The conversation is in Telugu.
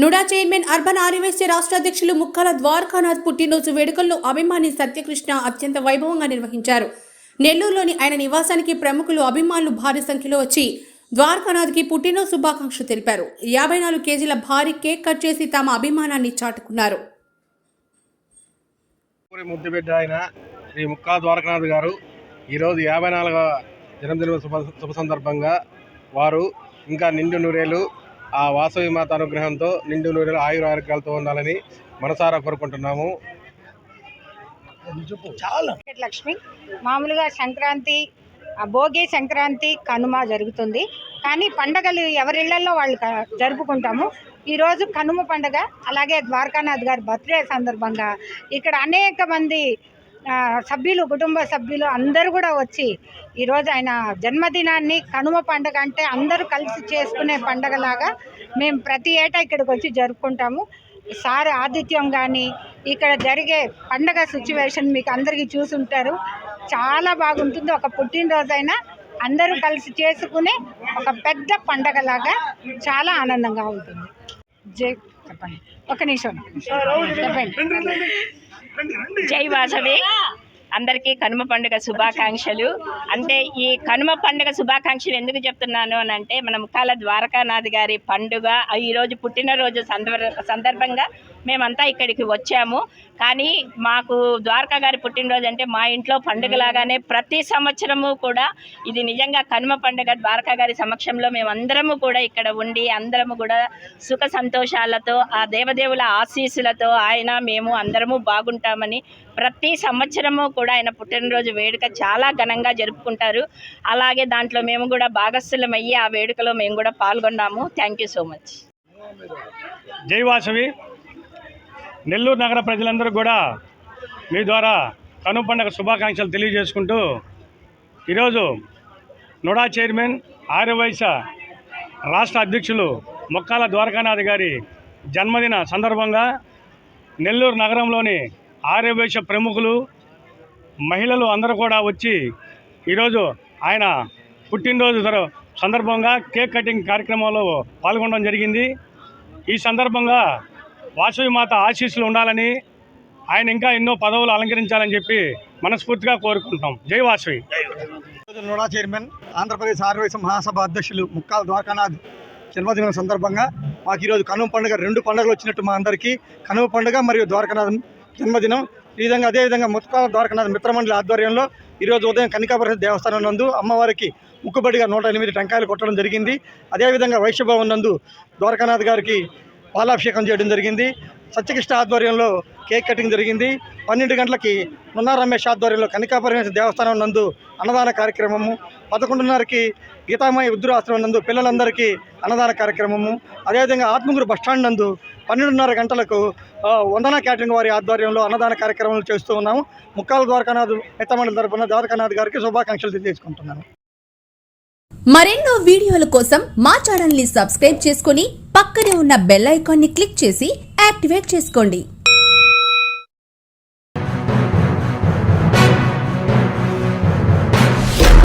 నుడా చైర్మన్ అర్బన్ ఆర్యవేశ్య రాష్ట్ర అధ్యక్షులు ముక్కాల ద్వారకానాథ్ పుట్టినరోజు వేడుకల్లో అభిమాని సత్యకృష్ణ అత్యంత వైభవంగా నిర్వహించారు. నెల్లూరులోని ఆయన నివాసానికి ప్రముఖులు అభిమానులు భారీ సంఖ్యలో వచ్చి ద్వారకానాథ్కి పుట్టినరోజు శుభాకాంక్షలు తెలిపారు. యాభై నాలుగు కేజీల భారీ కేక్ కట్ చేసి తమ అభిమానాన్ని చాటుకున్నారు. ఆయన శ్రీ ముక్కా ద్వారకనాథ్ గారు. ఈరోజు యాభై నాలుగవ జన్మదిన శుభ శుభ సందర్భంగా వారు ఇంకా నిండు నూరేలు ఆ వాసవి మాత అనుగ్రహంతో నిండు నూరేళ్ళు ఆయుర ఆరోగ్యాలతో ఉండాలని మనసారా కోరుకుంటున్నాము. లక్ష్మి మామూలుగా సంక్రాంతి భోగి సంక్రాంతి కనుమ జరుగుతుంది. కానీ పండగలు ఎవరిళ్ళలో వాళ్ళు జరుపుకుంటాము. ఈరోజు కనుమ పండగ అలాగే ద్వారకానాథ్ గారి బర్త్డే సందర్భంగా ఇక్కడ అనేక మంది సభ్యులు కుటుంబ సభ్యులు అందరూ కూడా వచ్చి ఈరోజు ఆయన జన్మదినాన్ని కనుమ పండగ అంటే అందరూ కలిసి చేసుకునే పండగలాగా మేము ప్రతి ఏటా ఇక్కడికి వచ్చి జరుపుకుంటాము. సార్ ఆతిథ్యం కానీ ఇక్కడ జరిగే పండగ సిచ్యువేషన్ మీకు అందరికీ చూసుంటారు. చాలా బాగుంటుంది. ఒక పుట్టినరోజైనా అందరూ కలిసి చేసుకునే ఒక పెద్ద పండగలాగా చాలా ఆనందంగా ఉంటుంది. జై చెప్పండి. ఒక నిమిషం. చెప్పండి. జై వాసవి అందరికీ కనుమ పండుగ శుభాకాంక్షలు. అంటే ఈ కనుమ పండుగ శుభాకాంక్షలు ఎందుకు చెప్తున్నాను అని అంటే మన ముఖాల ద్వారకానాథ్ గారి పండుగ ఈరోజు పుట్టినరోజు సందర్భ సందర్భంగా మేమంతా ఇక్కడికి వచ్చాము. కానీ మాకు ద్వారకా గారి పుట్టినరోజు అంటే మా ఇంట్లో పండుగలాగానే ప్రతి సంవత్సరము కూడా ఇది నిజంగా కనుమ పండుగ. ద్వారకా గారి సమక్షంలో మేమందరము కూడా ఇక్కడ ఉండి అందరము కూడా సుఖ సంతోషాలతో ఆ దేవదేవుల ఆశీస్సులతో ఆయన మేము అందరము బాగుంటామని ప్రతి సంవత్సరము కూడా ఆయన పుట్టినరోజు వేడుక చాలా ఘనంగా జరుపుకుంటారు. అలాగే దాంట్లో మేము కూడా భాగస్థులమయ్యి ఆ వేడుకలో మేము కూడా పాల్గొన్నాము. థ్యాంక్ యూ సో మచ్ జై వాసవి. నెల్లూరు నగర ప్రజలందరూ కూడా మీ ద్వారా కను పండుగ శుభాకాంక్షలు తెలియజేసుకుంటూ ఈరోజు నుడా చైర్మన్ ఆర్యవైశ్య రాష్ట్ర అధ్యక్షులు మొక్కాల ద్వారకానాథ్ గారి జన్మదిన సందర్భంగా నెల్లూరు నగరంలోని ఆర్యవైశ్య ప్రముఖులు మహిళలు అందరూ కూడా వచ్చి ఈరోజు ఆయన పుట్టినరోజు సందర్భంగా కేక్ కటింగ్ కార్యక్రమంలో పాల్గొనడం జరిగింది. ఈ సందర్భంగా వాసవి మాత ఆశీస్సులు ఉండాలని ఆయన ఇంకా ఎన్నో పదవులు అలంకరించాలని చెప్పి మనస్ఫూర్తిగా కోరుకుంటాం జై వాసవి. నోడా చైర్మన్ ఆంధ్రప్రదేశ్ ఆర్యవైశ్య మహాసభ అధ్యక్షులు ముక్కాల ద్వారకానాథ్ జన్మదినం సందర్భంగా మాకు ఈరోజు కనుమ పండుగ రెండు పండుగలు వచ్చినట్టు మా అందరికీ. కనుమ పండుగ మరియు ద్వారకానాథ్ జన్మదినం ఈ విధంగా అదేవిధంగా ముత్కాల ద్వారకానాథ్ మిత్రమండలి ఆధ్వర్యంలో ఈరోజు ఉదయం కనికాపురం దేవస్థానం నందు అమ్మవారికి ముక్కుబడిగా నూట ఎనిమిది టెంకాయలు కొట్టడం జరిగింది. అదేవిధంగా వైశ్యభవన్ నందు ద్వారకానాథ్ గారికి పాలాభిషేకం చేయడం జరిగింది. సత్యకృష్ణ ఆధ్వర్యంలో కేక్ కటింగ్ జరిగింది. పన్నెండు గంటలకి నున్నా రమేష్ ఆధ్వర్యంలో కనికాపరమేశ్వర దేవస్థానం నందు అన్నదాన కార్యక్రమము. పదకొండున్నరకి గీతామయ ఉద్రాశ్రమం నందు పిల్లలందరికీ అన్నదాన కార్యక్రమము. అదేవిధంగా ఆత్మగురు బస్టాండ్ నందు పన్నెండున్నర గంటలకు వందన క్యాటరింగ్ వారి ఆధ్వర్యంలో అన్నదాన కార్యక్రమాలు చేస్తూ ఉన్నాము. ముక్కాల ద్వారకానాథ్ మిత్తమండలి తరపున ద్వారకానాథ్ గారికి శుభాకాంక్షలు తెలియజేసుకుంటున్నాను. మరెన్నో వీడియోల కోసం మా ఛానల్ని సబ్స్క్రైబ్ చేసుకుని పక్కనే ఉన్న బెల్ ఐకాన్ని క్లిక్ చేసి యాక్టివేట్ చేసుకోండి.